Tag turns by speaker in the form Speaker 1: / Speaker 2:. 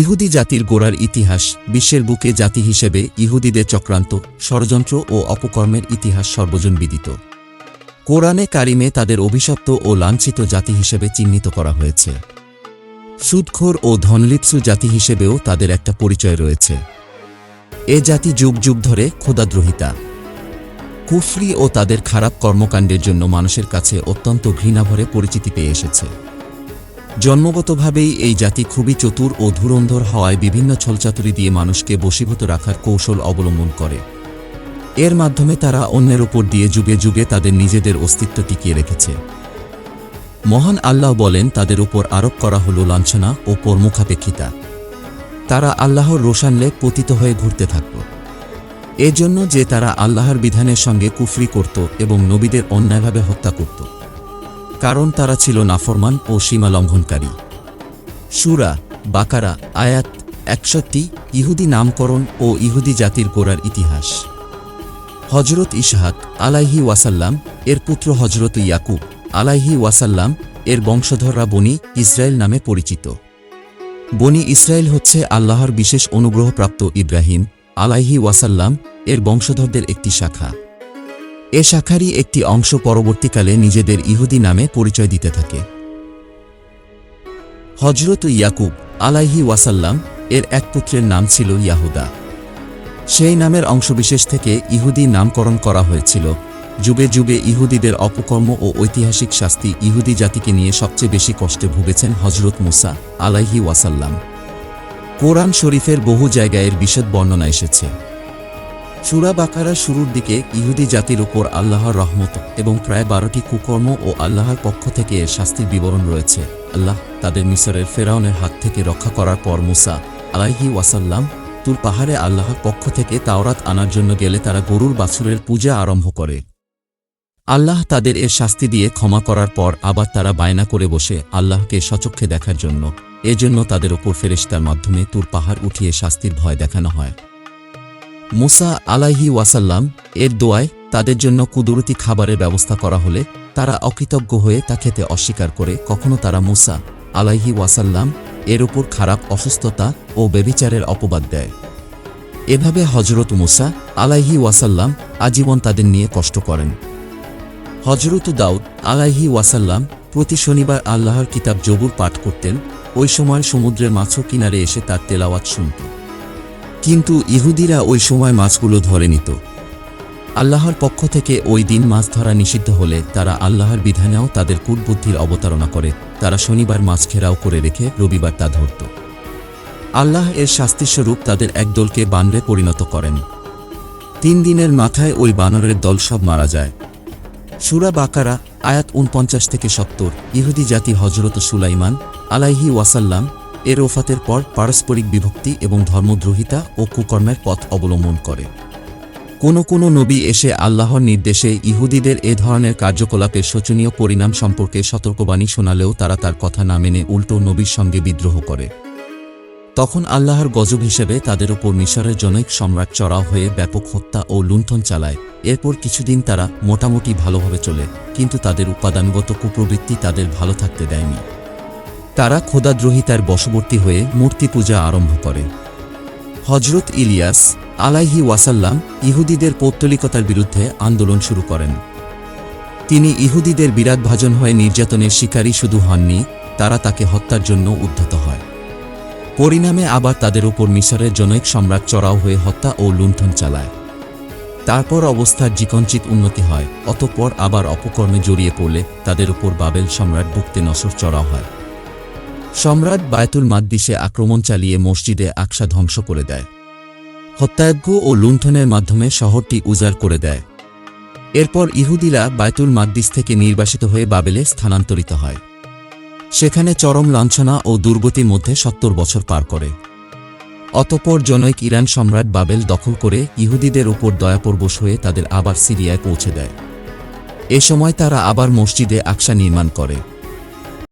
Speaker 1: ইহুদি জাতির গোড়ার ইতিহাস বিশ্বের বুকে জাতি হিসেবে ইহুদিদের চক্রান্ত, ষড়যন্ত্র ও অপকর্মের ইতিহাস সর্বজন বিদিত। কোরআনে কারিমে তাদের অভিশপ্ত ও লাঞ্ছিত জাতি হিসেবে চিহ্নিত করা হয়েছে। সুদখোর ও ধনলিপ্সু জাতি হিসেবেও তাদের একটা পরিচয় রয়েছে। এ জাতি যুগ যুগ ধরে খোদাদ্রোহিতা কুফরি ও তাদের খারাপ কর্মকাণ্ডের জন্য মানুষের কাছে অত্যন্ত ঘৃণাভরে পরিচিতি পেয়ে এসেছে। জন্মগতভাবেই এই জাতি খুবই চতুর ও ধুরন্ধর হওয়ায় বিভিন্ন ছলচাতুরি দিয়ে মানুষকে বশীভূত রাখার কৌশল অবলম্বন করে। এর মাধ্যমে তারা অন্যের উপর দিয়ে যুগে যুগে তাদের নিজেদের অস্তিত্ব টিকিয়ে রেখেছে। মহান আল্লাহ বলেন, তাদের উপর আরোপ করা হল লাঞ্ছনা ও কর্মখাপেক্ষিতা। তারা আল্লাহর রোশানলে পতিত হয়ে ঘুরতে থাকত। এজন্য যে তারা আল্লাহর বিধানের সঙ্গে কুফরি করত এবং নবীদের অন্যায়ভাবে হত্যা করত। কারণ তারা ছিল নাফরমান ও সীমা লঙ্ঘনকারী সুরা বাকারা আয়াত একষট্টি, ইহুদি নামকরণ ও ইহুদি জাতির গোড়ার ইতিহাস। হজরত ইসহাক আলাইহি ওয়াসাল্লাম এর পুত্র হজরত ইয়াকুব আলাইহি ওয়াসাল্লাম এর বংশধররা বনি ইসরায়েল নামে পরিচিত। বনি ইসরায়েল হচ্ছে আল্লাহর বিশেষ অনুগ্রহপ্রাপ্ত ইব্রাহিম আলাইহি ওয়াসাল্লাম এর বংশধরদের একটি শাখা। এ শাখারই একটি অংশ পরবর্তীকালে নিজেদের ইহুদি নামে পরিচয় দিতে থাকে। হজরত ইয়াকুব আলাইহি ওয়াসাল্লাম এর এক পুত্রের নাম ছিল ইয়াহুদা। সেই নামের অংশবিশেষ থেকে ইহুদি নামকরণ করা হয়েছিল। যুগে যুগে ইহুদিদের অপকর্ম ও ঐতিহাসিক শাস্তি ইহুদি জাতিকে নিয়ে সবচেয়ে বেশি কষ্টে ভুগেছেন হজরত মুসা আলাইহি ওয়াসাল্লাম। কোরআন শরীফের বহু জায়গায় এর বিশদ বর্ণনা এসেছে। সুরা বাকারার শুরুর দিকে ইহুদি জাতির উপর আল্লাহর রহমত এবং প্রায় বারোটি কুকর্ম ও আল্লাহর পক্ষ থেকে শাস্তির বিবরণ রয়েছে। আল্লাহ তাদের মিসরের ফেরাউনের হাত থেকে রক্ষা করার পর মুসা আলাইহি ওয়াসাল্লাম তুল পাহাড়ে আল্লাহর পক্ষ থেকে তাওরাত আনার জন্য গেলে তারা গরুর বাছুরের পূজা আরম্ভ করে। আল্লাহ তাদের এর শাস্তি দিয়ে ক্ষমা করার পর আবার তারা বায়না করে বসে আল্লাহকে সচক্ষে দেখার জন্য। এজন্য তাদের ওপর ফেরেশতার মাধ্যমে তুর পাহাড় উঠিয়ে শাস্তির ভয় দেখানো হয়। মুসা আলাইহি ওয়াসাল্লাম এর দোয়ায় তাদের জন্য কুদরতি খাবারের ব্যবস্থা করা হলে তারা অকৃতজ্ঞ হয়ে তা খেতে অস্বীকার করে কখনো তারা মুসা আলাইহি ওয়াসাল্লাম এর ওপর খারাপ অসুস্থতা ও বেবিচারের অপবাদ দেয়। এভাবে হজরত মুসা আলাইহি ওয়াসাল্লাম আজীবন তাদের নিয়ে কষ্ট করেন। হজরত দাউদ আলাইহি ওয়াসাল্লাম প্রতি শনিবার আল্লাহর কিতাব জবুর পাঠ করতেন, ওই সময় সমুদ্রের মাছও কিনারে এসে তার তেলাওয়াত শুনত কিন্তু ইহুদিরা ওই সময় মাছগুলো ধরে নিত। আল্লাহর পক্ষ থেকে ওই দিন মাছ ধরা নিষিদ্ধ হলে তারা আল্লাহর বিধানেও তাদের কূটবুদ্ধির অবতারণা করে। তারা শনিবার মাছ ঘেরাও করে রেখে রবিবার তা ধরত। আল্লাহ এর শাস্তিস্বরূপ তাদের একদলকে বানরে পরিণত করেন। তিন দিনের মাথায় ওই বানরের দল সব মারা যায়। সুরা বাকারা, আয়াত উনপঞ্চাশ থেকে সত্তর। ইহুদি জাতি হজরত সুলাইমান আলাইহি ওয়াসাল্লাম এর ওফাতের পর পারস্পরিক বিভক্তি এবং ধর্মদ্রোহিতা ও কুকর্মের পথ অবলম্বন করে। কোনো কোনো নবী এসে আল্লাহর নির্দেশে ইহুদিদের এ ধরনের কার্যকলাপের শোচনীয় পরিণাম সম্পর্কে সতর্কবাণী শোনালেও তারা তার কথা না মেনে উল্টো নবীর সঙ্গে বিদ্রোহ করে। তখন আল্লাহর গজব হিসেবে তাদের ওপর মিশরের জনৈক সম্রাট চড়াও হয়ে ব্যাপক হত্যা ও লুণ্ঠন চালায়। এরপর কিছুদিন তারা মোটামুটি ভালোভাবে চলে, কিন্তু তাদের উপাদানগত কুপ্রবৃত্তি তাদের ভালো থাকতে দেয়নি। তারা খোদাদ্রোহিতার বশবর্তী হয়ে মূর্তি পূজা আরম্ভ করে। হজরত ইলিয়াস আলাইহি ওয়াসাল্লাম ইহুদিদের পৌত্তলিকতার বিরুদ্ধে আন্দোলন শুরু করেন। তিনি ইহুদিদের বিরাটভাজন হয়ে নির্যাতনের শিকারী শুধু হননি, তারা তাকে হত্যার জন্য উদ্ধত হয়। পরিণামে আবার তাদের ওপর মিশরের জনৈক সম্রাট চড়াও হয়ে হত্যা ও লুণ্ঠন চালায়। তারপর অবস্থার জিকঞ্চিত উন্নতি হয়, অতঃপর আবার অপকর্মে জড়িয়ে পড়লে তাদের উপর বাবেল সম্রাট বুকতে নসর চড়াও হয়। সম্রাট বায়তুল মাদ্দিসে আক্রমণ চালিয়ে মসজিদে আকসা ধ্বংস করে দেয়। হত্যাযজ্ঞ ও লুণ্ঠনের মাধ্যমে শহরটি উজাড় করে দেয়। এরপর ইহুদিরা বায়তুল মাদ্দিস থেকে নির্বাসিত হয়ে বাবেলে স্থানান্তরিত হয়। সেখানে চরম লাঞ্ছনা ও দুর্গতির মধ্যে সত্তর বছর পার করে। অতপর জনৈক ইরান সম্রাট বাবেল দখল করে ইহুদিদের উপর দয়াপরবশ হয়ে তাদের আবার সিরিয়ায় পৌঁছে দেয়। এ সময় তারা আবার মসজিদে আকসা নির্মাণ করে।